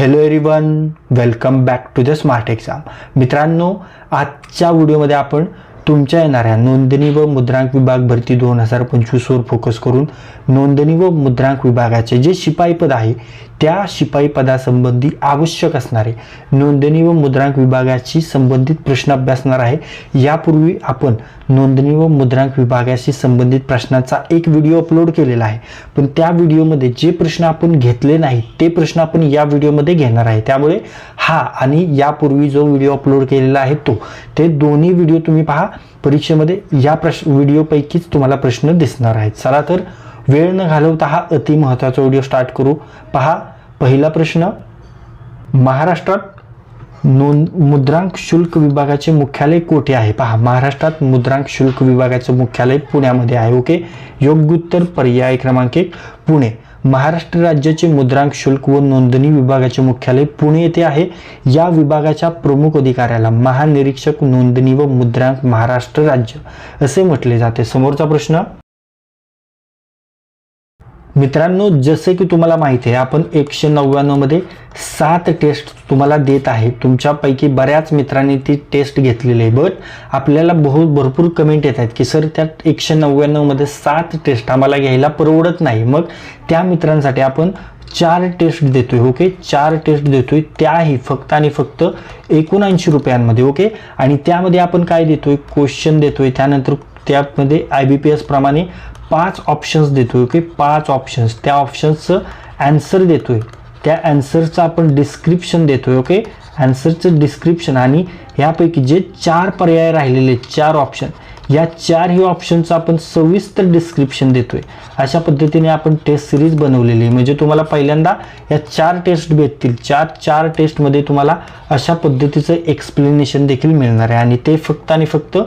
Hello everyone welcome back to the smart exam मित्रांनो आजच्या व्हिडिओमध्ये आपण तुमच्या येणाऱ्या नोंदणी व मुद्रांक विभाग भरती दोन हजार पंचवीसवर फोकस करून नोंदणी व मुद्रांक विभागाचे जे शिपाई पद आहे त्या शिपाई पदासंबंधी आवश्यक असणारे नोंदणी व मुद्रांक विभागाशी संबंधित प्रश्न अभ्यासणार आहे. यापूर्वी आपण नोंदणी व मुद्रांक विभागाशी संबंधित प्रश्नाचा एक व्हिडिओ अपलोड केलेला आहे. पण त्या व्हिडिओमध्ये जे प्रश्न आपण घेतले नाही ते प्रश्न आपण या व्हिडिओमध्ये घेणार आहे. त्यामुळे हा आणि यापूर्वी जो व्हिडिओ अपलोड केलेला आहे तो ते दोन्ही व्हिडिओ तुम्ही पहा. परीक्षेमध्ये या प्रश्न व्हिडिओपैकीच तुम्हाला प्रश्न दिसणार आहेत. चला तर वेळ न घालवता हा अति महत्त्वाचा व्हिडिओ स्टार्ट करू. पहा. पहिला प्रश्न महाराष्ट्रात नोंद मुद्रांक शुल्क विभागाचे मुख्यालय कोठे आहे? पहा महाराष्ट्रात मुद्रांक शुल्क विभागाचं मुख्यालय पुण्यामध्ये आहे ओके? योग्य उत्तर पर्याय क्रमांक एक पुणे. महाराष्ट्र राज्याचे मुद्रांक शुल्क व नोंदणी विभागाचे मुख्यालय पुणे येथे आहे. या विभागाच्या प्रमुख अधिकाऱ्याला महानिरीक्षक नोंदणी व मुद्रांक महाराष्ट्र राज्य असे म्हटले जाते. समोरचा प्रश्न मित्रांनो जसे की तुम्हाला माहिती आहे आपण एकशे नव्याण्णवमध्ये सात टेस्ट तुम्हाला देत आहे. तुमच्यापैकी बऱ्याच मित्रांनी ती टेस्ट घेतलेली आहे. बट आपल्याला बहु भरपूर कमेंट येत आहेत की सर त्या एकशे नव्याण्णवमध्ये सात टेस्ट आम्हाला घ्यायला परवडत नाही. मग त्या मित्रांसाठी आपण चार टेस्ट देतोय ओके चार टेस्ट देतोय. त्याही फक्त आणि फक्त एकोणऐंशी रुपयांमध्ये ओके आणि त्यामध्ये आपण काय देतोय? क्वेश्चन देतोय. त्यानंतर त्यामध्ये आय बी पी एसप्रमाणे पाच ऑप्शन्स देतोय ओके पाच ऑप्शन्स त्या ऑप्शन्सचं ॲन्सर देतोय. त्या ॲन्सरचं आपण डिस्क्रिप्शन देतोय ओके ॲन्सरचं डिस्क्रिप्शन आणि यापैकी जे चार पर्याय राहिलेले चार ऑप्शन या चारही ऑप्शनचं आपण सविस्तर डिस्क्रिप्शन देतोय. अशा पद्धतीने आपण टेस्ट सिरीज बनवलेली आहे. म्हणजे तुम्हाला पहिल्यांदा या चार टेस्ट भेटतील. चार चार टेस्टमध्ये तुम्हाला अशा पद्धतीचं एक्सप्लेनेशन देखील मिळणार आहे. आणि ते फक्त आणि फक्त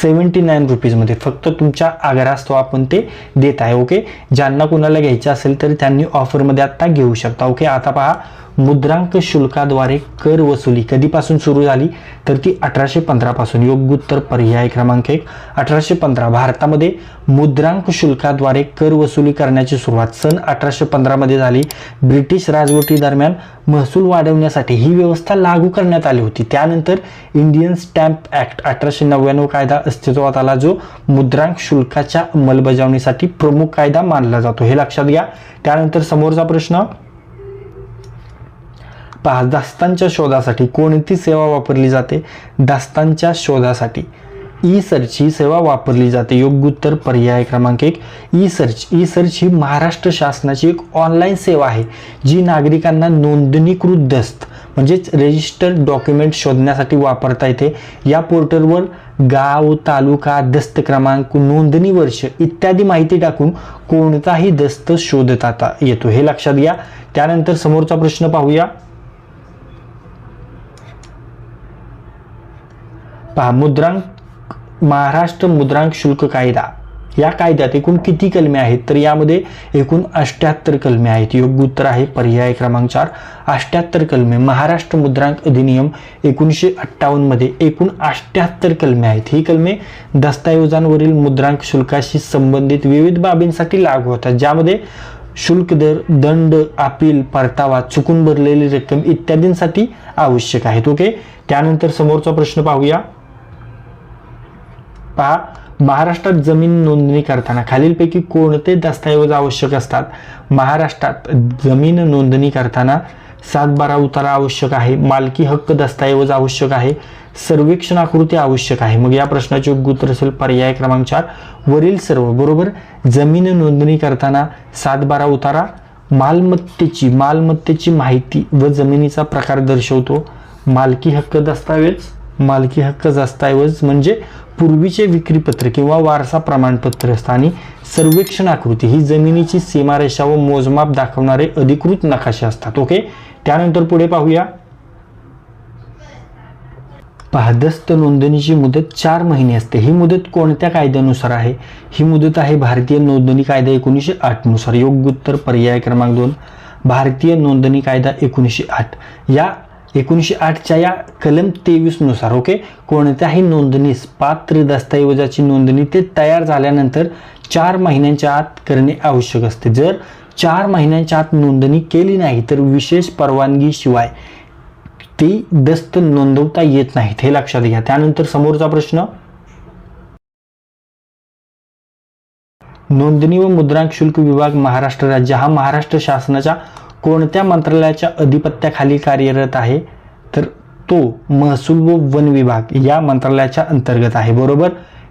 सेवन्टी नाईन रुपीजमध्ये फक्त तुमच्या आग्रहास्तव आपण ते देत आहे. ओके ज्यांना कोणाला घ्यायचं असेल तर त्यांनी ऑफरमध्ये आत्ता घेऊ शकता. ओके आता पहा मुद्रांक शुल्काद्वारे कर वसुली कधीपासून सुरू झाली? तर ती अठराशे पंधरापासून योग्य उत्तर पर्याय क्रमांक एक. अठराशे पंधरा. भारतामध्ये मुद्रांक शुल्काद्वारे कर वसुली करण्याची सुरुवात सन अठराशे पंधरामध्ये झाली. ब्रिटिश राजवटीदरम्यान महसूल वाढवण्यासाठी ही व्यवस्था लागू करण्यात आली होती. त्यानंतर इंडियन स्टॅम्प ॲक्ट अठराशे नव्याण्णव कायदा अस्तित्वात आला जो मुद्रांक शुल्काच्या अंमलबजावणीसाठी प्रमुख कायदा मानला जातो. हे लक्षात घ्या. त्यानंतर समोरचा प्रश्न. पहा दास्तांच्या शोधासाठी कोणती सेवा वापरली जाते? दास्तांच्या शोधासाठी. ई सर्च ही सेवा वापरली जाते. योग्य उत्तर पर्याय क्रमांक एक. ई सर्च ई सर्च ही महाराष्ट्र शासनाची एक ऑनलाईन सेवा आहे जी नागरिकांना नोंदणीकृत दस्त म्हणजेच रजिस्टर्ड डॉक्युमेंट शोधण्यासाठी वापरता येते. या पोर्टलवर गाव तालुका दस्त क्रमांक नोंदणी वर्ष इत्यादी माहिती टाकून कोणताही दस्त शोधता येतो. हे लक्षात घ्या. त्यानंतर समोरचा प्रश्न पाहूया. पहा मुद्रांक महाराष्ट्र मुद्रांक शुल्क कायदा. या कायद्यात एकूण किती कलमे आहेत? तर यामध्ये एकूण अष्ट्याहत्तर कलमे आहेत. योग्य उत्तर आहे पर्याय क्रमांक चार. अष्ट्याहत्तर कलमे. महाराष्ट्र मुद्रांक अधिनियम एकोणीसशे अठ्ठावन्नमध्ये एकूण अष्ट्याहत्तर कलमे आहेत. ही कलमे दस्तऐवजांवरील मुद्रांक शुल्काशी संबंधित विविध बाबींसाठी लागू होतात. ज्यामध्ये शुल्क दर दंड अपील परतावा चुकून भरलेली रक्कम इत्यादींसाठी आवश्यक आहेत. ओके? त्यानंतर समोरचा प्रश्न पाहूया. पहा महाराष्ट्रात जमीन नोंदणी करताना खालीलपैकी कोणते दस्तऐवज आवश्यक असतात? महाराष्ट्रात जमीन नोंदणी करताना सातबारा उतारा आवश्यक आहे मालकी हक्क दस्तऐवज आवश्यक आहे सर्वेक्षण आकृती आवश्यक आहे. मग या प्रश्नाचे योग्य उत्तर असेल पर्याय क्रमांक चार. वरील सर्व बरोबर? जमीन नोंदणी करताना सात बारा उतारा मालमत्तेची मालमत्तेची माहिती व जमिनीचा प्रकार दर्शवतो. मालकी हक्क दस्तावेज मालकी हक्क दस्तऐवज म्हणजे पूर्वीचे विक्रीपत्र किंवा वारसा प्रमाणपत्र असतं आणि सर्वेक्षण आकृती ही जमिनीची सीमारेषा व मोजमाप दाखवणारे अधिकृत नकाशे असतात. ओके? त्यानंतर पुढे पाहूया. पाहदस्त नोंदणीची मुदत चार महिने असते. ही मुदत कोणत्या कायद्यानुसार आहे? ही मुदत आहे भारतीय नोंदणी कायदा एकोणीसशे आठनुसार योग्य उत्तर पर्याय क्रमांक दोन. भारतीय नोंदणी कायदा एकोणीसशे आठ. या एकोणीसशे आठच्या या कलम तेवीसनुसार ओके कोणत्याही नोंदणीस पात्र दस्तऐवजाची नोंदणी ते तयार झाल्यानंतर चार महिन्यांच्या आत करणे आवश्यक असते. जर चार महिन्यांच्या आत नोंदणी केली नाही तर विशेष परवानगीशिवाय ती दस्त नोंदवता येत नाहीत हे लक्षात घ्या. त्यानंतर समोरचा प्रश्न. नोंदणी व मुद्रांक शुल्क विभाग महाराष्ट्र राज्य हा महाराष्ट्र शासनाच्या कोणत्या मंत्रालयाच्या अधिपत्याखाली कार्यरत आहे? तर तो महसूल व वन विभाग या मंत्रालयाच्या अंतर्गत आहे बरोबर?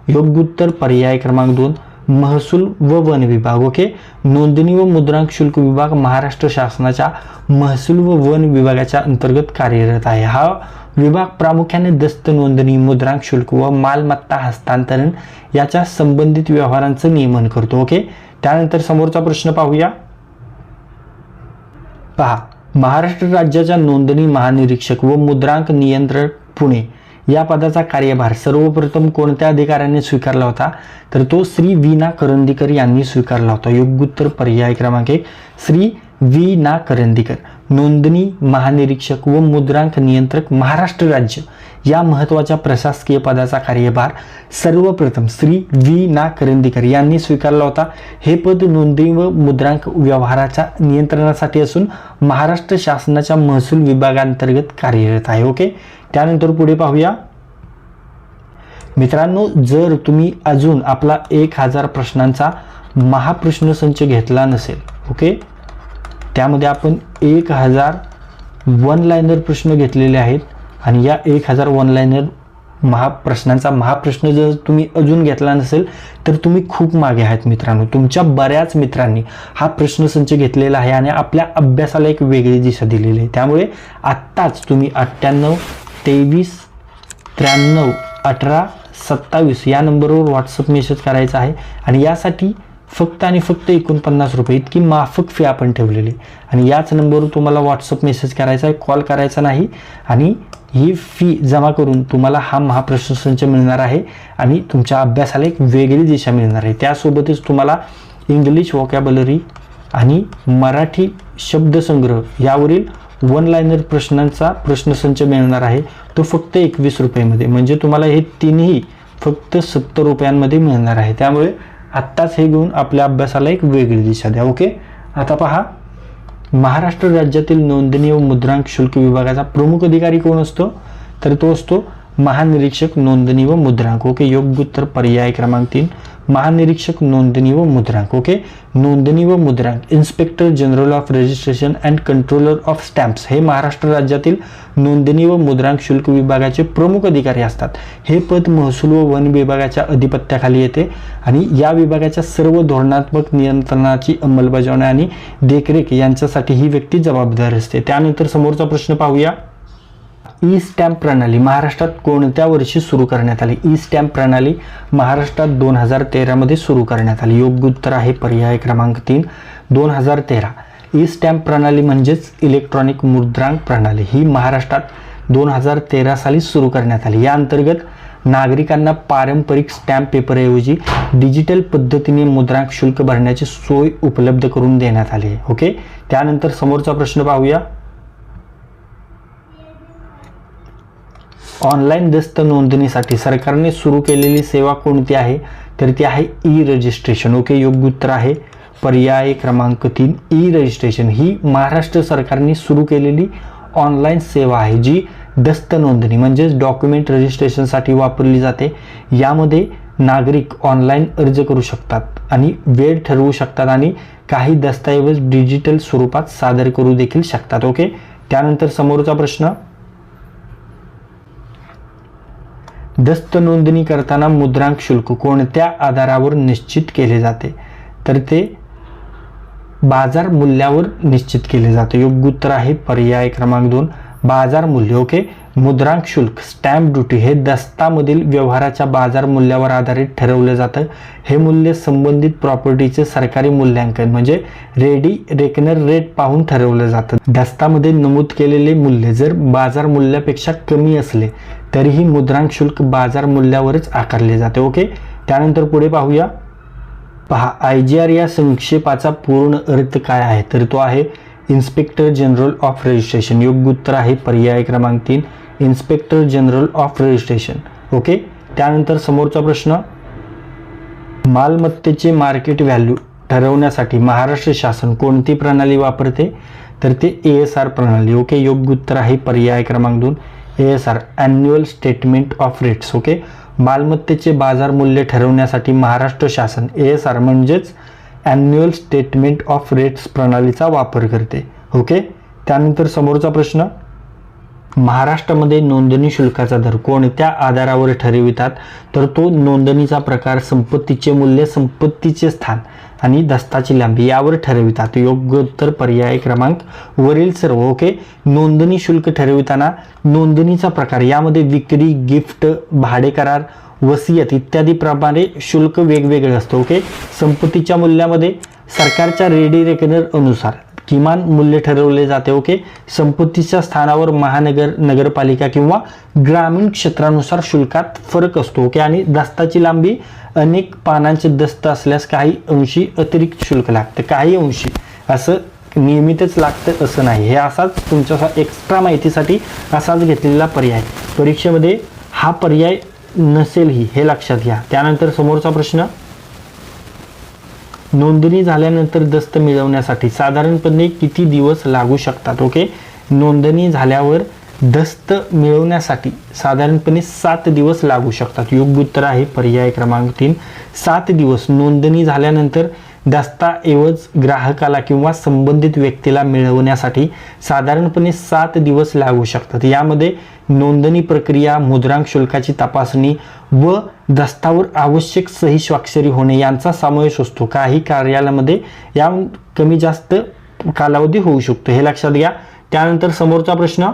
योग्य उत्तर पर्याय क्रमांक दोन महसूल व वन विभाग ओके? नोंदणी व मुद्रांक शुल्क विभाग महाराष्ट्र शासनाच्या महसूल व वन विभागाच्या अंतर्गत कार्यरत आहे. हा विभाग प्रामुख्याने दस्त नोंदणी मुद्रांक शुल्क व मालमत्ता हस्तांतरण याच्या संबंधित व्यवहारांचं नियमन करतो ओके? त्यानंतर समोरचा प्रश्न पाहूया. पहा महाराष्ट्र राज्याच्या नोंदणी महानिरीक्षक व मुद्रांक नियंत्रण पुणे या पदाचा कार्यभार सर्वप्रथम कोणत्या अधिकाऱ्याने स्वीकारला होता? तर तो श्री वीना करंदीकर यांनी स्वीकारला होता. योग्य उत्तर पर्याय क्रमांक एक. श्री वी ना. करंदीकर. नोंदणी महानिरीक्षक व मुद्रांक नियंत्रक महाराष्ट्र राज्य या महत्त्वाच्या प्रशासकीय पदाचा कार्यभार सर्वप्रथम श्री वी ना. करंदीकर यांनी स्वीकारला होता. हे पद नोंदणी व मुद्रांक व्यवहाराच्या नियंत्रणासाठी असून महाराष्ट्र शासनाच्या महसूल विभागांतर्गत कार्यरत आहे. ओके? त्यानंतर पुढे पाहूया. मित्रांनो जर तुम्ही अजून आपला एक हजार प्रश्नांचा महाप्रश्नसंच घेतला नसेल. ओके? त्यामध्ये आपण एक हजार वन लाईनर प्रश्न घेतलेले आहेत. आणि या एक हजार वन लाईनर महाप्रश्नांचा महाप्रश्न जर तुम्ही अजून घेतला नसेल तर तुम्ही खूप मागे आहात मित्रांनो. तुमच्या बऱ्याच मित्रांनी हा प्रश्नसंच घेतलेला आहे आणि आपल्या अभ्यासाला एक वेगळी दिशा दिलेली आहे. त्यामुळे आत्ताच तुम्ही अठ्ठ्याण्णव तेवीस त्र्याण्णव अठरा सत्तावीस या नंबरवर व्हॉट्सअप मेसेज करायचा आहे. आणि यासाठी फक्त आणि फक्त एकोणपन्नास रुपये. इतकी माफक फी आपण ठेवलेली. आणि याच नंबरवर तुम्हाला व्हॉट्सअप मेसेज करायचा आहे कॉल करायचा नाही. आणि ही फी जमा करून तुम्हाला हा महाप्रश्नसंच मिळणार आहे आणि तुमच्या अभ्यासाला एक वेगळी दिशा मिळणार आहे. त्यासोबतच तुम्हाला इंग्लिश वॉकॅबलरी आणि मराठी शब्दसंग्रह यावरील वन लाईनर प्रश्नांचा प्रश्नसंच मिळणार आहे. तो फक्त एकवीस रुपयामध्ये. म्हणजे तुम्हाला हे तीनही फक्त सत्तर रुपयांमध्ये मिळणार आहे. त्यामुळे आत्ताच हे घेऊन आपल्या अभ्यासाला एक वेगळी दिशा द्या ओके? आता पहा महाराष्ट्र राज्यातील नोंदणी व मुद्रांक शुल्क विभागाचा प्रमुख अधिकारी कोण असतो? तर तो असतो महानिरीक्षक नोंदणी व मुद्रांक ओके योग्य उत्तर पर्याय क्रमांक तीन महानिरीक्षक नोंदणी व मुद्रांक ओके नोंदणी व मुद्रांक inspector general of registration and controller of stamps हे महाराष्ट्र राज्यातील नोंदणी व मुद्रांक शुल्क विभागाचे प्रमुख अधिकारी असतात. हे पद महसूल व वन विभागाच्या अधिपत्याखाली येते आणि या विभागाच्या सर्व धोरणात्मक नियंत्रणाची अंमलबजावणी आणि देखरेख यांच्यासाठी ही व्यक्ती जबाबदार असते. त्यानंतर समोरचा प्रश्न पाहूया. ई स्टॅम्प प्रणाली महाराष्ट्रात कोणत्या वर्षी सुरू करण्यात आली? ई स्टॅम्प प्रणाली महाराष्ट्रात दोन हजार तेरामध्ये सुरू करण्यात आली. योग्य उत्तर आहे पर्याय क्रमांक तीन दोन हजार तेरा. ई स्टॅम्प प्रणाली म्हणजेच इलेक्ट्रॉनिक मुद्रांक प्रणाली. ही महाराष्ट्रात दोन हजार तेरा साली सुरू करण्यात आली. या अंतर्गत नागरिकांना पारंपरिक स्टॅम्प पेपरऐवजी डिजिटल पद्धतीने मुद्रांक शुल्क भरण्याची सोय उपलब्ध करून देण्यात आली ओके त्यानंतर समोरचा प्रश्न पाहूया. ऑनलाईन दस्त नोंदणीसाठी सरकारने सुरू केलेली सेवा कोणती आहे? तर ती आहे ई रजिस्ट्रेशन ओके योग्य उत्तर आहे. पर्याय क्रमांक तीन ई रजिस्ट्रेशन ही महाराष्ट्र सरकारने सुरू केलेली ऑनलाईन सेवा आहे जी दस्त नोंदणी म्हणजेच डॉक्युमेंट रजिस्ट्रेशनसाठी वापरली जाते. यामध्ये नागरिक ऑनलाईन अर्ज करू शकतात आणि वेळ ठरवू शकतात आणि काही दस्तऐवज डिजिटल स्वरूपात सादर करू देखील शकतात. ओके त्यानंतर समोरचा प्रश्न. दस्त नोंदणी करताना मुद्रांक शुल्क कोणत्या आधारावर निश्चित केले जाते? तर ते बाजार मूल्यावर निश्चित केले जाते. योग्य उत्तर आहे पर्याय क्रमांक दोन. बाजार मूल्य ओके? मुद्रांक शुल्क स्टॅम्प ड्युटी हे दस्तामधील व्यवहाराच्या बाजार मूल्यावर आधारित ठरवलं जातं. हे मूल्य संबंधित प्रॉपर्टीचे सरकारी मूल्यांकन म्हणजे रेडी रेकनर रेट पाहून ठरवलं जातं. दस्तामध्ये नमूद केलेले मूल्य जर बाजार मूल्यापेक्षा कमी असले तरीही मुद्रांक शुल्क बाजार मूल्यावरच आकारले जाते ओके? त्यानंतर पुढे पाहूया. पहा आय जी आर या संक्षेपाचा पूर्ण अर्थ काय आहे? तर तो आहे इन्स्पेक्टर जनरल ऑफ रजिस्ट्रेशन. योग्य उत्तर आहे पर्याय क्रमांक तीन inspector general of registration. Okay? त्यानंतर समोरचा प्रश्न मालमत्तेचे मार्केट व्हॅल्यू ठरवण्यासाठी महाराष्ट्र शासन कोणती प्रणाली वापरते? तर ते ए एस आर प्रणाली. ओके? योग्य उत्तर आहे पर्याय क्रमांक दोन A S R annual statement of rates okay? मालमत्तेचे बाजार मूल्य ठरवण्यासाठी महाराष्ट्र शासन ए एस आर म्हणजेच ॲन्युअल स्टेटमेंट ऑफ रेट्स प्रणालीचा वापर करते. ओके त्यानंतर समोरचा प्रश्न. महाराष्ट्रामध्ये नोंदणी शुल्काचा दर कोणत्या आधारावर ठरवितात? तर तो नोंदणीचा प्रकार संपत्तीचे मूल्य संपत्तीचे स्थान आणि दस्ताची लांबी यावर ठरवितात. योग्य उत्तर पर्याय क्रमांक वरील सर्व. ओके नोंदणी शुल्क ठरविताना नोंदणीचा प्रकार यामध्ये विक्री गिफ्ट भाडे करार वसियत इत्यादी प्रमाणे शुल्क वेगवेगळे असतं ओके संपत्तीच्या मूल्यामध्ये सरकारच्या रेडी रेकनर अनुसार किमान मूल्य ठरवले जाते ओके संपत्तीच्या स्थानावर महानगर नगरपालिका किंवा ग्रामीण क्षेत्रानुसार शुल्कात फरक असतो ओके आणि दस्ताची लांबी अनेक पानांचे दस्त असल्यास काही अंशी अतिरिक्त शुल्क लागतं काही अंशी. असं नियमितच लागतं असं नाही. हे असाच तुमच्या एक्स्ट्रा माहितीसाठी असाच घेतलेला पर्याय. परीक्षेमध्ये हा पर्याय नसेलही हे लक्षात घ्या. त्यानंतर समोरचा प्रश्न नोंदणी झाल्यानंतर दस्त मिळवण्यासाठी साधारणपणे किती दिवस लागू शकतात ओके? नोंदणी झाल्यावर दस्त मिळवण्यासाठी साधारणपणे सात दिवस लागू शकतात. योग्य उत्तर आहे पर्याय क्रमांक तीन. सात दिवस नोंदणी झाल्यानंतर दस्ताऐवज ग्राहकाला किंवा संबंधित व्यक्तीला मिळवण्यासाठी साधारणपणे सात दिवस लागू शकतात. यामध्ये नोंदणी प्रक्रिया मुद्रांक शुल्काची तपासणी व दस्तावर आवश्यक सही स्वाक्षरी होणे यांचा समावेश असतो. काही कार्यालयामध्ये या कमी जास्त कालावधी होऊ शकतो. हे लक्षात घ्या. त्यानंतर समोरचा प्रश्न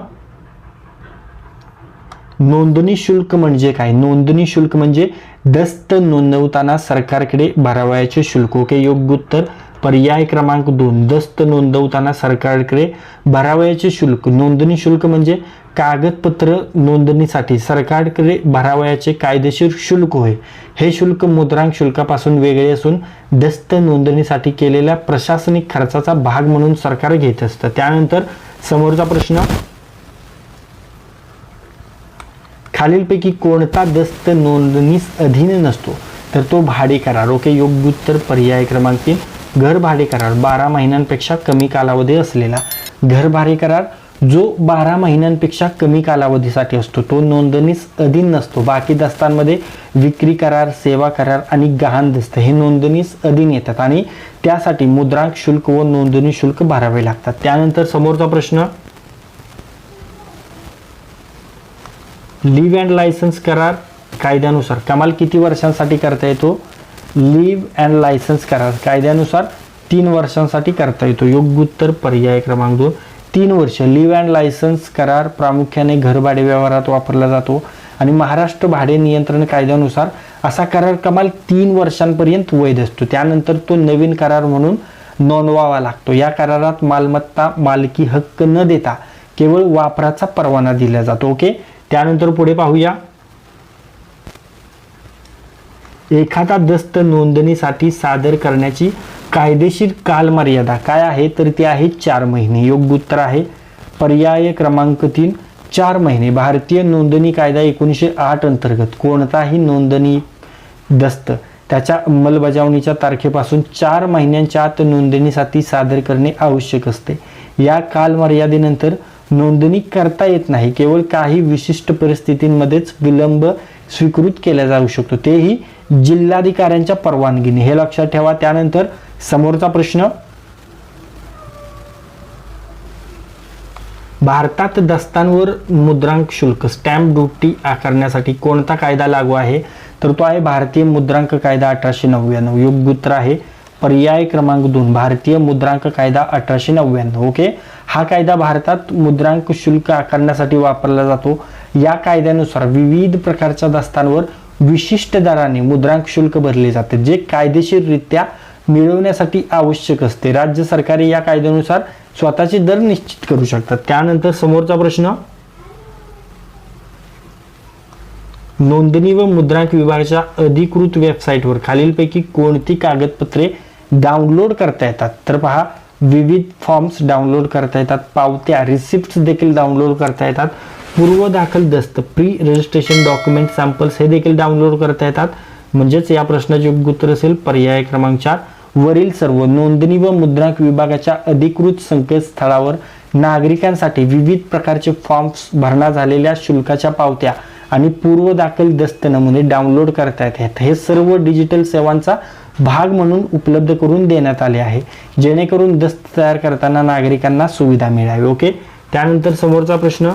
नोंदणी शुल्क म्हणजे काय? नोंदणी शुल्क म्हणजे दस्त नोंदवताना सरकारकडे भरावयाचे शुल्क. ओके योग्य उत्तर. पर्याय क्रमांक दोन. दस्त नोंदवताना सरकारकडे भरावयाचे शुल्क. नोंदणी शुल्क म्हणजे कागदपत्र नोंदणीसाठी सरकारकडे भरावयाचे कायदेशीर शुल्क होय. हे शुल्क मुद्रांक शुल्कापासून वेगळे असून दस्त नोंदणीसाठी केलेल्या प्रशासनिक खर्चाचा भाग म्हणून सरकार घेत असतं. त्यानंतर समोरचा प्रश्न खालीलपैकी कोणता दस्त नोंदणीस अधीन नसतो तर तो भाडे करार. ओके योग्य उत्तर पर्याय क्रमांक तीन. घर भाडे करार. बारा महिन्यांपेक्षा कमी कालावधी असलेला घर भाडे करार जो बारा महिन्यांपेक्षा कमी कालावधीसाठी असतो तो नोंदणीस अधीन नसतो. बाकी दस्तांमध्ये विक्री करार सेवा करार आणि गहाण दस्त हे नोंदणीस अधीन येतात आणि त्यासाठी मुद्रांक शुल्क व नोंदणी शुल्क भरावे लागतात. त्यानंतर समोरचा प्रश्न लिव्ह अँड लायसन्स करार कायद्यानुसार. कमाल किती वर्षांसाठी करता येतो? लिव्ह अँड लायसन्स करार कायद्यानुसार तीन वर्षांसाठी करता येतो. योग्य उत्तर पर्याय क्रमांक दोन. तीन वर्ष. लिव्ह अँड लायसन्स करार प्रामुख्याने घरभाडे व्यवहारात वापरला जातो आणि महाराष्ट्र भाडे नियंत्रण कायद्यानुसार असा करार कमाल तीन वर्षांपर्यंत वैध असतो. त्यानंतर तो नवीन करार म्हणून नोंदवावा लागतो. या करारात मालमत्ता मालकी हक्क न देता केवळ वापराचा परवाना दिला जातो. ओके त्यानंतर पुढे पाहूया. एखादा दस्त नोंदणीसाठी सादर करण्याची कायदेशीर कालमर्यादा काय आहे? तर ती आहे चार महिने. योग्य उत्तर आहे पर्याय क्रमांक तीन चार महिने. भारतीय नोंदणी कायदा एकोणीसशे आठ अंतर्गत कोणताही नोंदणी दस्त त्याच्या अंमलबजावणीच्या तारखेपासून चार महिन्यांच्या आत नोंदणीसाठी सादर करणे आवश्यक असते. या कालमर्यादेनंतर नोंदणी करता येत नाही. केवळ काही विशिष्ट परिस्थितींमध्येच विलंब स्वीकृत केला जाऊ शकतो. तेही जिल्हाधिकाऱ्यांच्या परवानगीने. हे लक्षात ठेवा. त्यानंतर समोरचा प्रश्न. भारतात दस्तांवर मुद्रांक शुल्क. स्टॅम्प ड्युटी आकारण्यासाठी कोणता कायदा लागू आहे? तर तो आहे भारतीय मुद्रांक कायदा अठराशे नव्याण्णव. योग्य उत्तर आहे पर्याय क्रमांक दोन भारतीय मुद्रांक कायदा अठराशे नव्याण्णव ओके? हा कायदा भारतात मुद्रांक शुल्क आकारण्यासाठी वापरला जातो. या कायद्यानुसार विविध प्रकारच्या दस्तांवर विशिष्ट दराने मुद्रांक शुल्क भरले जाते जे कायदेशीररित्या मिळवण्यासाठी आवश्यक असते. राज्य सरकारे या कायद्यानुसार स्वतःचे दर निश्चित करू शकतात. त्यानंतर समोरचा प्रश्न. नोंदणी व मुद्रांक विभागाच्या अधिकृत वेबसाईटवर खालीलपैकी कोणती कागदपत्रे डाउनलोड करता येतात. तर पहा विविध फॉर्म्स डाउनलोड करता येतात. पावत्या रिसिप्ट देखील डाउनलोड करता येतात. पूर्व दाखल दस्त प्री रजिस्ट्रेशन डॉक्युमेंट सॅम्पल्स हे देखील डाउनलोड करता येतात. म्हणजेच या प्रश्नाचे योग्य उत्तर असेल पर्याय क्रमांक चार. वरील सर्व नोंदणी व मुद्रांक विभागाच्या अधिकृत संकेतस्थळावर नागरिकांसाठी विविध प्रकारचे फॉर्म्स भरणा झालेल्या शुल्काच्या पावत्या आणि पूर्व दाखल दस्त नमुने डाउनलोड करता येतात हे सर्व डिजिटल सेवांचा भाग म्हणून उपलब्ध करून देण्यात आले आहे. जेणेकरून दस्त तयार करताना नागरिकांना सुविधा मिळावी. ओके त्यानंतर समोरचा प्रश्न.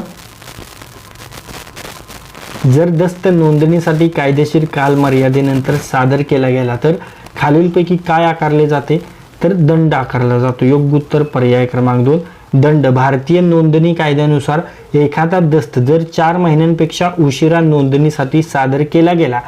जर दस्त नोंदणीसाठी कायदेशीर काल मर्यादेनंतर सादर केला गेला तर खालीलपैकी काय आकारले जाते? तर दंड आकारला जातो. योग्य उत्तर पर्याय क्रमांक दोन. दंड. भारतीय नोंदणी कायद्यानुसार एखादा दस्त जर चार महिन्यांपेक्षा उशिरा नोंदणीसाठी सादर केला गेला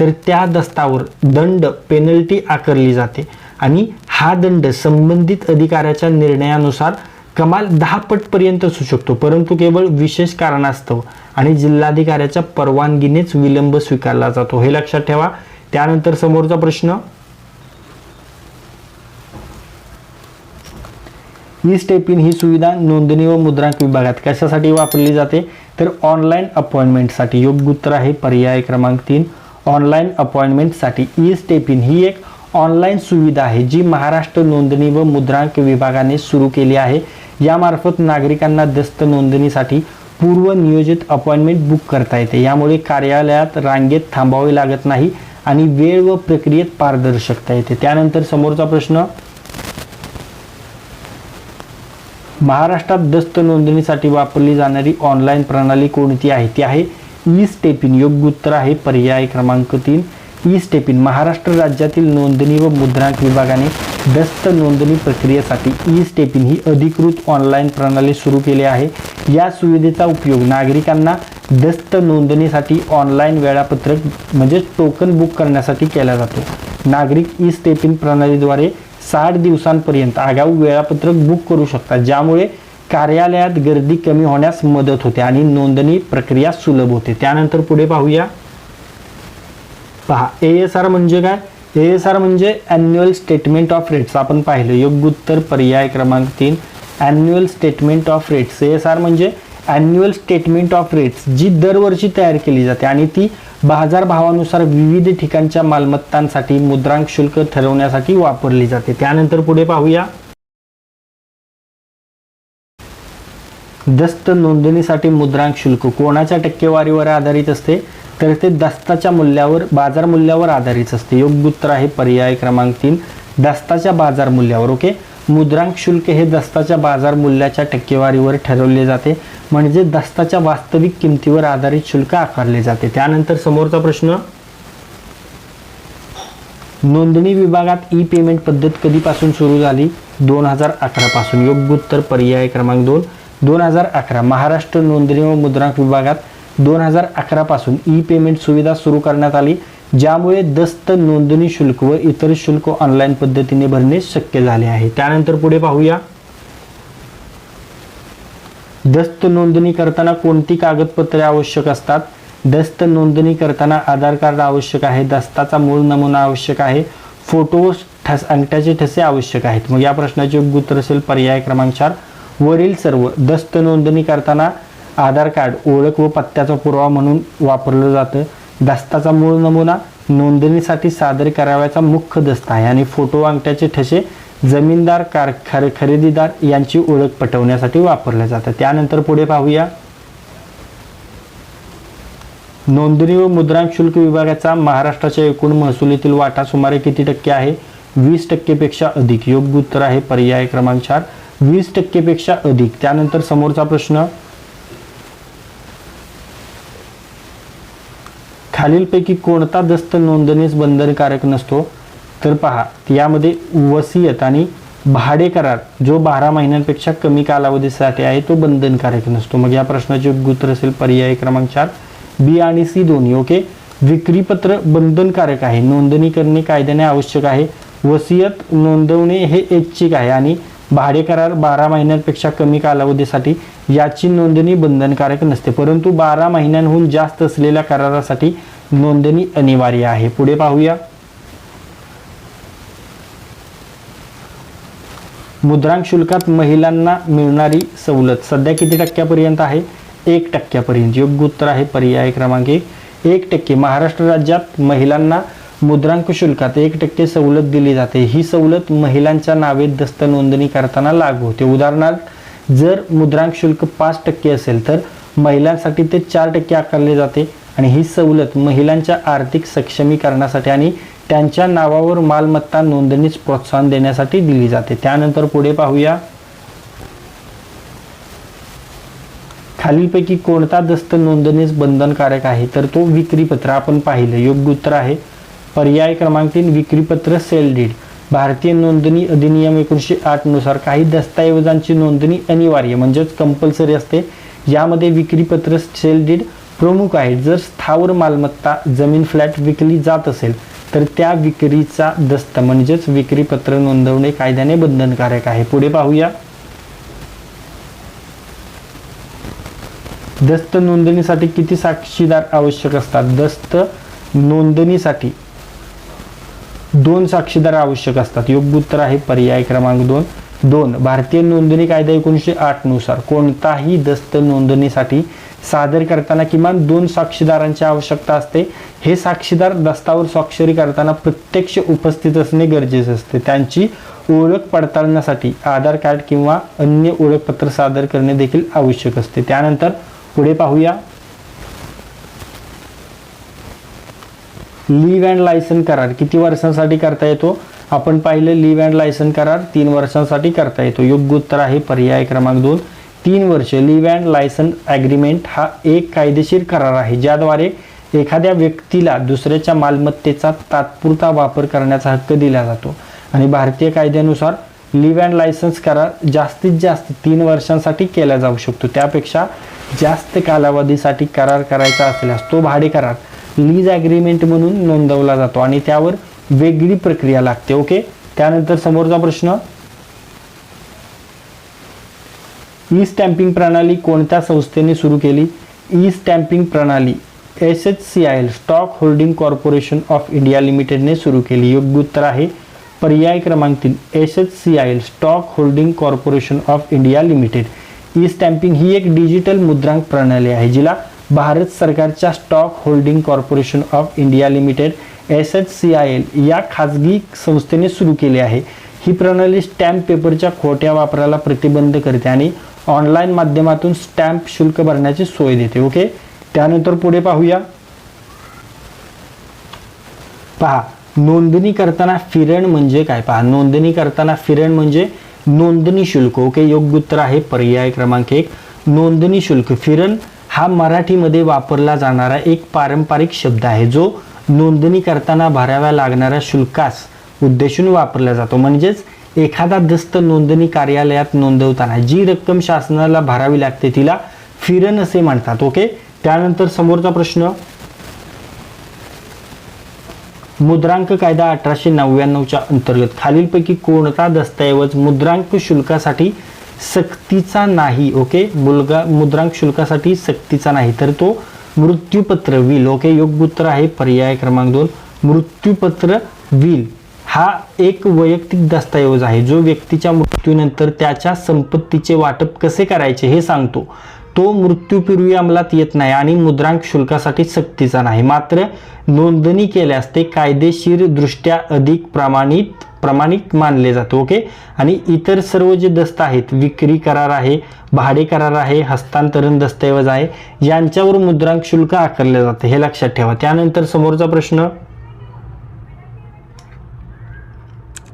तर त्या दस्तावर दंड पेनल्टी आकारली जाते आणि हा दंड संबंधित अधिकाऱ्याच्या निर्णयानुसार कमाल दहा पटपर्यंत असू शकतो परंतु केवळ विशेष कारणास्तव आणि जिल्हाधिकाऱ्याच्या परवानगीनेच विलंब स्वीकारला जातो. हे लक्षात ठेवा. त्यानंतर समोरचा प्रश्न. ई स्टेपिन ही सुविधा नोंदणी व मुद्रांक विभागात कशासाठी वापरली जाते? तर ऑनलाईन अपॉइंटमेंटसाठी. योग्य उत्तर आहे पर्याय क्रमांक तीन. ऑनलाईन अपॉइंटमेंटसाठी ई स्टेपिन ही एक ऑनलाईन सुविधा आहे जी महाराष्ट्र नोंदणी व मुद्रांक विभागाने सुरू केली आहे. यामार्फत नागरिकांना दस्त नोंदणीसाठी पूर्व नियोजित अपॉइंटमेंट बुक करता येते. यामुळे कार्यालयात रांगेत थांबावे लागत नाही आणि वेळ व प्रक्रियेत पारदर्शकता येते. त्यानंतर समोरचा प्रश्न महाराष्ट्रात दस्त नोंदणीसाठी वापरली जाणारी ऑनलाईन प्रणाली कोणती आहे? ती आहे ई स्टेपिन योग्य उत्तर आहे. पर्याय क्रमांक तीन. ई स्टेपिन महाराष्ट्र राज्यातील नोंदणी व मुद्रांक विभागाने दस्त नोंदणी प्रक्रियेसाठी ई स्टेपिन ही अधिकृत ऑनलाईन प्रणाली सुरू केली आहे. या सुविधेचा उपयोग नागरिकांना दस्त नोंदणीसाठी ऑनलाईन वेळापत्रक म्हणजे टोकन बुक करण्यासाठी केला जातो. नागरिक ई स्टेपिन प्रणालीद्वारे साठ दिवसांपर्यंत आगाऊ वेळापत्रक बुक करू शकतात ज्यामुळे कार्यालयात गर्दी कमी होण्यास मदत होते आणि नोंदणी प्रक्रिया सुलभ होते. त्यानंतर पुढे पाहूया. पहा ए एस आर म्हणजे काय? ए एस आर म्हणजे अॅन्युअल स्टेटमेंट ऑफ रेट्स आपण पाहिलं योग्य उत्तर पर्याय क्रमांक तीन. Annual statement of rates A S R म्हणजे अॅन्युअल स्टेटमेंट ऑफ रेट्स जी दरवर्षी तयार केली जाते आणि ती बाजारभावानुसार विविध ठिकाणच्या मालमत्तांसाठी मुद्रांक शुल्क ठरवण्यासाठी वापरली जाते. त्यानंतर पुढे पाहूया. दस्त नोंदणीसाठी मुद्रांक शुल्क कोणाच्या टक्केवारीवर आधारित असते? तर ते दस्ताच्या मूल्यावर बाजार मूल्यावर आधारित असते. योग्य उत्तर आहे पर्याय क्रमांक तीन. दस्ताच्या बाजार मूल्यावर ओके? मुद्रांक शुल्क हे दस्ताच्या बाजार मूल्याच्या टक्केवारीवर ठरवले जाते. म्हणजे दस्ताच्या वास्तविक किमतीवर आधारित शुल्क आकारले जाते. त्यानंतर समोरचा प्रश्न. नोंदणी विभागात ई पेमेंट पद्धत कधीपासून सुरू झाली? दोन हजार अकरा पासून. योग्य उत्तर पर्याय क्रमांक दोन. दोन हजार अकरा महाराष्ट्र नोंदणी व मुद्रांक विभागात दोन हजार अकरा पासून ई पेमेंट सुविधा सुरू करण्यात आली ज्यामुळे दस्त नोंदणी शुल्क व इतर शुल्क ऑनलाईन पद्धतीने भरणे शक्य झाले आहे. त्यानंतर पुढे पाहूया. दस्त नोंदणी करताना कोणती कागदपत्रे आवश्यक असतात? दस्त नोंदणी करताना आधार कार्ड आवश्यक आहे दस्ताचा मूळ नमुना आवश्यक आहे फोटो ठस अंगठ्याचे ठसे आवश्यक आहेत. मग या प्रश्नाचे योग्य उत्तर असेल पर्याय क्रमांक चार. वरील सर्व दस्त नोंदणी करताना आधार कार्ड ओळख व पत्त्याचा पुरावा म्हणून वापरलं जातं. दस्ताचा मूळ नमुना नोंदणीसाठी सादर करावयाचा मुख्य दस्त आहे आणि फोटो अंगठ्याचे ठसे जमीनदार कार खर खरेदीदार यांची ओळख पटवण्यासाठी वापरल्या जातात. त्यानंतर पुढे पाहूया. नोंदणी व मुद्रांक शुल्क विभागाचा महाराष्ट्राच्या एकूण महसुलीतील वाटा सुमारे किती टक्के आहे? वीस टक्केपेक्षा अधिक. योग्य उत्तर आहे पर्याय क्रमांक चार. वीस टक्केपेक्षा अधिक. त्यानंतर समोरचा प्रश्न. खालीलपैकी कोणता दस्त नोंदणीस बंधनकारक नसतो? तर पहा यामध्ये वसियत आणि भाडे करार जो बारा महिन्यांपेक्षा कमी कालावधीसाठी आहे तो बंधनकारक नसतो. मग या प्रश्नाचे उत्तर असेल पर्याय क्रमांक चार. बी आणि सी दोन्ही ओके? विक्रीपत्र बंधनकारक आहे. नोंदणी करणे कायद्याने आवश्यक आहे. वसियत नोंदवणे हे ऐच्छिक आहे. आणि भाडे करार बारा महिन्यांपेक्षा कमी कालावधीसाठी याची नोंदणी बंधनकारक नसते. परंतु बारा महिन्यांहून जास्त असलेल्या करारासाठी नोंदणी अनिवार्य आहे. पुढे पाहूया. मुद्रांक शुल्कात महिलांना मिळणारी सवलत सध्या किती टक्क्यापर्यंत आहे? एक टक्क्यापर्यंत. योग्य उत्तर आहे पर्याय क्रमांक एक. एक टक्के. महाराष्ट्र राज्यात महिलांना मुद्रांक शुल्कात एक टक्के सवलत दिली जाते. ही सवलत महिलांच्या नावे दस्त नोंदणी करताना लागू होते. उदाहरणार्थ जर मुद्रांक शुल्क पाच टक्के असेल तर महिलांसाठी ते चार टक्के आकारले जाते आणि ही सवलत महिलांच्या आर्थिक सक्षमीकरणासाठी आणि त्यांच्या नावावर मालमत्ता नोंदणीस प्रोत्साहन देण्यासाठी दिली जाते. त्यानंतर पुढे पाहूया. खालीलपैकी कोणता दस्त नोंदणीस बंधनकारक आहे? तर तो विक्रीपत्र. आपण पाहिलं. योग्य उत्तर आहे. पर्याय क्रमांक तीन विक्रीपत्र सेल डीड. भारतीय नोंदणी अधिनियम एकोणीसशे आठनुसार काही दस्तऐवजांची नोंदणी अनिवार्य म्हणजेच कंपल्सरी असते. यामध्ये विक्रीपत्र सेल डीड प्रमुख आहे. जर स्थावर मालमत्ता जमीन फ्लॅट विकली जात असेल तर त्या विक्रीचा दस्त म्हणजेच विक्रीपत्र नोंदवणे कायद्याने बंधनकारक आहे. पुढे पाहूया. दस्त नोंदणीसाठी किती साक्षीदार आवश्यक असतात? दस्त नोंदणीसाठी दोन साक्षीदार आवश्यक असतात. योग्य उत्तर आहे पर्याय क्रमांक दोन. दोन भारतीय नोंदणी कायदा एकोणीसशे आठनुसार कोणताही दस्त नोंदणीसाठी सादर करताना किमान दोन साक्षीदारांची आवश्यकता असते. हे साक्षीदार दस्तावर स्वाक्षरी करताना प्रत्यक्ष उपस्थित असणे गरजेचे असते. त्यांची ओळख पडताळण्यासाठी आधार कार्ड किंवा अन्य ओळखपत्र सादर करणे देखील आवश्यक असते. त्यानंतर पुढे पाहूया. लीव अँड लायसन करार. किती वर्षांसाठी करता येतो? आपण पाहिलं लिव्ह अँड लायसन करार तीन वर्षांसाठी करता येतो. योग्य उत्तर आहे पर्याय क्रमांक दोन. तीन वर्ष लिव्ह अँड लायसन ॲग्रीमेंट हा एक कायदेशीर करार आहे ज्याद्वारे एखाद्या व्यक्तीला दुसऱ्याच्या मालमत्तेचा तात्पुरता वापर करण्याचा हक्क दिला जातो. आणि भारतीय कायद्यानुसार लिव्ह अँड लायसन्स करार जास्तीत जास्त तीन वर्षांसाठी केला जाऊ शकतो. त्यापेक्षा जास्त कालावधीसाठी करार करायचा असल्यास तो भाडे करार लीज ॲग्रीमेंट म्हणून नोंदवला जातो आणि त्यावर वेगळी प्रक्रिया लागते ओके त्यानंतर समोरचा प्रश्न ई स्टॅम्पिंग प्रणाली कोणत्या संस्थेने सुरू केली? ई स्टॅम्पिंग प्रणाली S H C I L stock holding corporation of India लिमिटेडने सुरू केली. योग्य उत्तर आहे पर्याय क्रमांक तीन S H C I L stock holding corporation of India limited E stamping ही एक डिजिटल मुद्रांक प्रणाली आहे जिला भारत सरकारच्या stock holding corporation of India limited S H C I L या खाजगी संस्थेने सुरू केली आहे. ही प्रणाली स्टॅम्प पेपरच्या खोट्या वापराला प्रतिबंध करते आणि ऑनलाईन माध्यमातून स्टॅम्प शुल्क भरण्याची सोय देते. ओके? त्यानंतर पुढे पाहूया. पहा नोंदणी करताना फिरण म्हणजे काय? पहा नोंदणी करताना फिरण म्हणजे नोंदणी शुल्क. ओके? योग्य उत्तर आहे पर्याय क्रमांक एक. नोंदणी शुल्क. फिरण हा मराठीमध्ये वापरला जाणारा एक पारंपरिक शब्द आहे जो नोंदणी करताना भराव्या लागणाऱ्या शुल्कास उद्देशून वापरला जातो. म्हणजेच एखादा दस्त नोंदणी कार्यालयात नोंदवताना जी रक्कम शासनाला भरावी लागते तिला फिरन असे म्हणतात. ओके? त्यानंतर समोरचा प्रश्न. मुद्रांक कायदा अठराशे नव्याण्णवच्या अंतर्गत खालीलपैकी कोणता दस्तऐवज मुद्रांक शुल्कासाठी सक्तीचा नाही ओके? मुलगा मुद्रांक शुल्कासाठी सक्तीचा नाही. तर तो मृत्यूपत्र विल ओके? योग्य उत्तर आहे पर्याय क्रमांक दोन. मृत्यूपत्र विल हा एक वैयक्तिक दस्तऐवज आहे. जो व्यक्तीच्या मृत्यूनंतर त्याच्या संपत्तीचे वाटप कसे करायचे हे सांगतो. तो मृत्यूपूर्वी अंमलात येत नाही आणि मुद्रांक शुल्कासाठी सक्तीचा नाही. मात्र नोंदणी केल्यास ते कायदेशीरदृष्ट्या अधिक प्रमाणित प्रमाणित मानले जाते ओके? आणि इतर सर्व जे दस्त आहेत विक्री करार आहे भाडे करार आहे हस्तांतरण दस्तऐवज आहे यांच्यावर मुद्रांक शुल्क आकारले जाते हे लक्षात ठेवा. त्यानंतर समोरचा प्रश्न.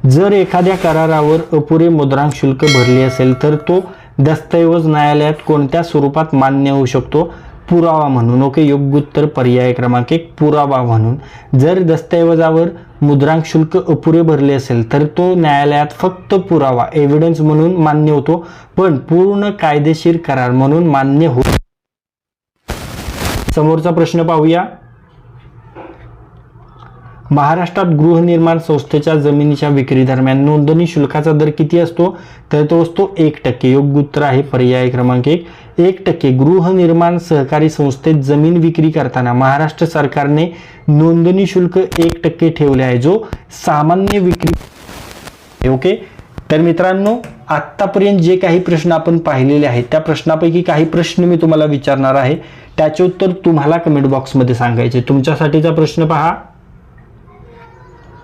जर एखाद्या करारावर अपुरे मुद्रांक शुल्क भरले असेल तर तो दस्तऐवज न्यायालयात कोणत्या स्वरूपात मान्य होऊ शकतो? पुरावा म्हणून. ओके योग्य उत्तर पर्याय क्रमांक एक पुरावा म्हणून. जर दस्तऐवजावर मुद्रांक शुल्क अपुरे भरले असेल तर तो न्यायालयात फक्त पुरावा एव्हिडन्स म्हणून मान्य होतो. पण पूर्ण कायदेशीर करार म्हणून मान्य हो समोरचा प्रश्न पाहूया. महाराष्ट्रात गृहनिर्माण संस्थेच्या जमिनीच्या विक्री दरम्यान नोंदणी शुल्काचा दर किती असतो? तर तो असतो एक टक्के. योग्य उत्तर आहे पर्याय क्रमांक एक. एक टक्के. गृहनिर्माण सहकारी संस्थेत जमीन विक्री करताना महाराष्ट्र सरकारने नोंदणी शुल्क एक टक्के ठेवले आहे जो सामान्य विक्री ओके? तर मित्रांनो आत्तापर्यंत जे काही प्रश्न आपण पाहिलेले आहेत त्या प्रश्नापैकी काही प्रश्न मी तुम्हाला विचारणार आहे. त्याचे उत्तर तुम्हाला कमेंट बॉक्समध्ये सांगायचे. तुमच्यासाठीचा प्रश्न पहा.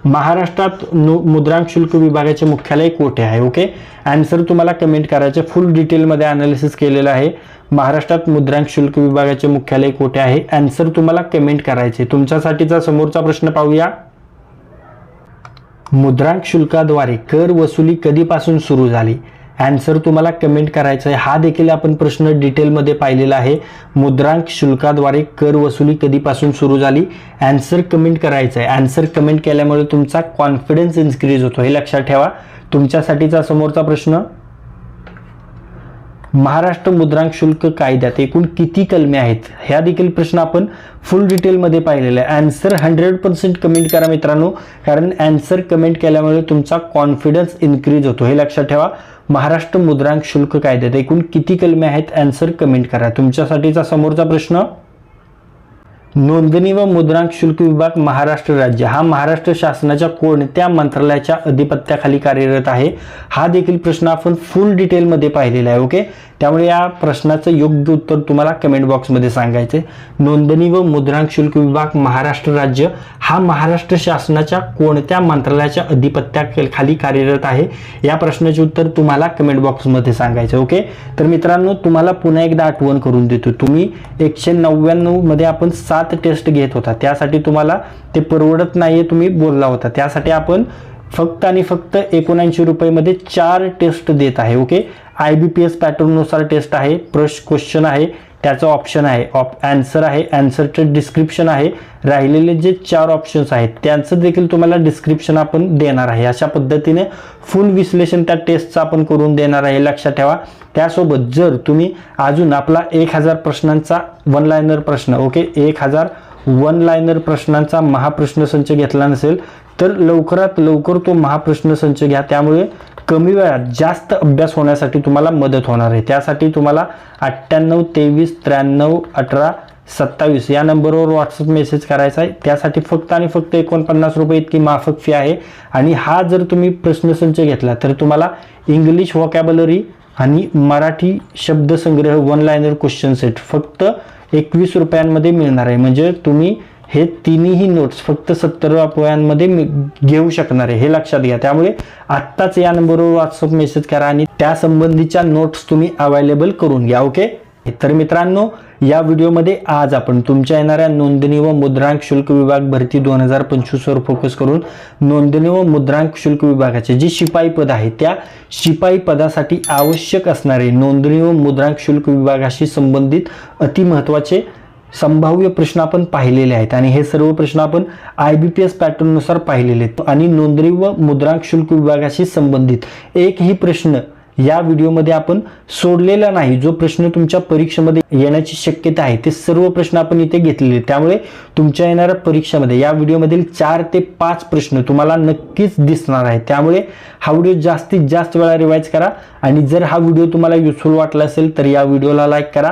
महाराष्ट्रात नु मुद्रांक शुल्क विभागाचे मुख्यालय कोठे आहे? ओके आन्सर तुम्हाला कमेंट करायचे. फुल डिटेलमध्ये अनालिसिस केलेलं आहे. महाराष्ट्रात मुद्रांक शुल्क विभागाचे मुख्यालय कोठे आहे? आन्सर तुम्हाला कमेंट करायचे. तुमच्यासाठीचा समोरचा प्रश्न पाहूया. मुद्रांक शुल्काद्वारे कर वसुली कधीपासून सुरू झाली? ॲन्सर तुम्हाला कमेंट करायचा आहे. हा देखील आपण प्रश्न डिटेलमध्ये पाहिलेला आहे. मुद्रांक शुल्काद्वारे कर वसुली कधीपासून सुरू झाली? ॲन्सर कमेंट करायचं आहे. ॲन्सर कमेंट केल्यामुळे तुमचा कॉन्फिडन्स इन्क्रीज होतो. हे लक्षात ठेवा. तुमच्यासाठीचा समोरचा प्रश्न. महाराष्ट्र मुद्रांक शुल्क कायद्यात एकूण किती कलमे आहेत? ह्या देखील प्रश्न आपण फुल डिटेलमध्ये पाहिलेला आहे. ॲन्सर हंड्रेड पर्सेंट कमेंट करा मित्रांनो. कारण ॲन्सर कमेंट केल्यामुळे तुमचा कॉन्फिडन्स इन्क्रीज होतो. हे लक्षात ठेवा. महाराष्ट्र मुद्रांक शुल्क कायद्यात एकूण किती कलमे आहेत? अँसर कमेंट करा. तुमच्यासाठीचा समोरचा प्रश्न नोंदणी व मुद्रांक शुल्क विभाग महाराष्ट्र राज्य. हा महाराष्ट्र शासनाच्या कोणत्या मंत्रालयाच्या अधिपत्याखाली कार्यरत आहे? हा देखील प्रश्न आपण फुल डिटेलमध्ये पाहिलेला आहे ओके त्यामुळे या प्रश्नाचं योग्य उत्तर तुम्हाला कमेंट बॉक्समध्ये सांगायचे नोंदणी व मुद्रांक शुल्क विभाग महाराष्ट्र राज्य. हा महाराष्ट्र शासनाच्या कोणत्या मंत्रालयाच्या अधिपत्याखाली कार्यरत आहे? या प्रश्नाचे उत्तर तुम्हाला कमेंट बॉक्समध्ये सांगायचं ओके तर मित्रांनो तुम्हाला पुन्हा एकदा आठवण करून देतो. तुम्ही एकशे नव्याण्णवमध्ये आपण सात टेस्ट घेत होता. त्यासाठी तुम्हाला ते परवडत नाही तुम्ही बोलला होता. त्यासाठी आपण फक्त आणि फक्त एकोणऐंशी रुपयेमध्ये चार टेस्ट देत आहे okay I B P S पॅटर्ननुसार test आहे प्रश क्वेश्चन आहे. त्याचं ऑप्शन आहे. ऑप ॲन्सर आहे. ॲन्सरचं डिस्क्रिप्शन आहे. राहिलेले जे चार ऑप्शन्स आहेत त्यांचं देखील तुम्हाला डिस्क्रिप्शन आपण देणार आहे. अशा पद्धतीने फुल विश्लेषण त्या टेस्टचं आपण करून देणार आहे. लक्षात ठेवा. त्यासोबत जर तुम्ही अजून आपला एक हजार प्रश्नांचा वन लायनर प्रश्न ओके एक हजार वन लायनर प्रश्नांचा महाप्रश्न संच घेतला नसेल तर लवकरात लवकर तो महाप्रश्न संच घ्या. त्यामुळे कमी वेळात जास्त अभ्यास होण्यासाठी तुम्हाला मदत होणार आहे. त्यासाठी तुम्हाला अठ्ठ्याण्णव तेवीस त्र्याण्णव अठरा सत्तावीस या नंबरवर व्हॉट्सअप मेसेज करायचा आहे. त्यासाठी फक्त आणि फक्त एकोणपन्नास रुपये इतकी माफक फी आहे. आणि हा जर तुम्ही प्रश्नसंच घेतला तर तुम्हाला इंग्लिश वॉकॅबलरी आणि मराठी शब्दसंग्रह वन लायनर क्वेश्चन सेट फक्त एकवीस रुपयांमध्ये मिळणार आहे. म्हणजे तुम्ही हे तिन्ही नोट्स फक्त सत्तर रुपयांमध्ये घेऊ शकणार आहे हे लक्षात घ्या. त्यामुळे आत्ताच या नंबरवर व्हॉट्सअप मेसेज करा आणि त्या संबंधीच्या नोट्स तुम्ही अवेलेबल करून घ्या ओके तर मित्रांनो या व्हिडिओमध्ये आज आपण तुमच्या येणाऱ्या नोंदणी व मुद्रांक शुल्क विभाग भरती दोन हजार पंचवीसवर फोकस करून नोंदणी व मुद्रांक शुल्क विभागाचे जे शिपाई पद आहे त्या शिपाई पदासाठी आवश्यक असणारे नोंदणी व मुद्रांक शुल्क विभागाशी संबंधित अतिमहत्वाचे संभाव्य प्रश्न आपण पाहिलेले आहेत आणि हे सर्व प्रश्न आपण आय बी पी एस पॅटर्ननुसार पाहिलेले आहेत. आणि नोंदणी व मुद्रांक शुल्क विभागाशी संबंधित एकही प्रश्न या व्हिडिओमध्ये आपण सोडलेला नाही. जो प्रश्न तुमच्या परीक्षेमध्ये येण्याची शक्यता आहे ते सर्व प्रश्न आपण इथे घेतलेले आहेत. त्यामुळे तुमच्या येणाऱ्या परीक्षेमध्ये या व्हिडिओमधील चार ते पाच प्रश्न तुम्हाला नक्कीच दिसणार आहे त्यामुळे हा व्हिडिओ जास्तीत जास्त वेळा रिवाईज करा आणि जर हा व्हिडिओ तुम्हाला युजफुल वाटला असेल तर या व्हिडिओला लाईक करा.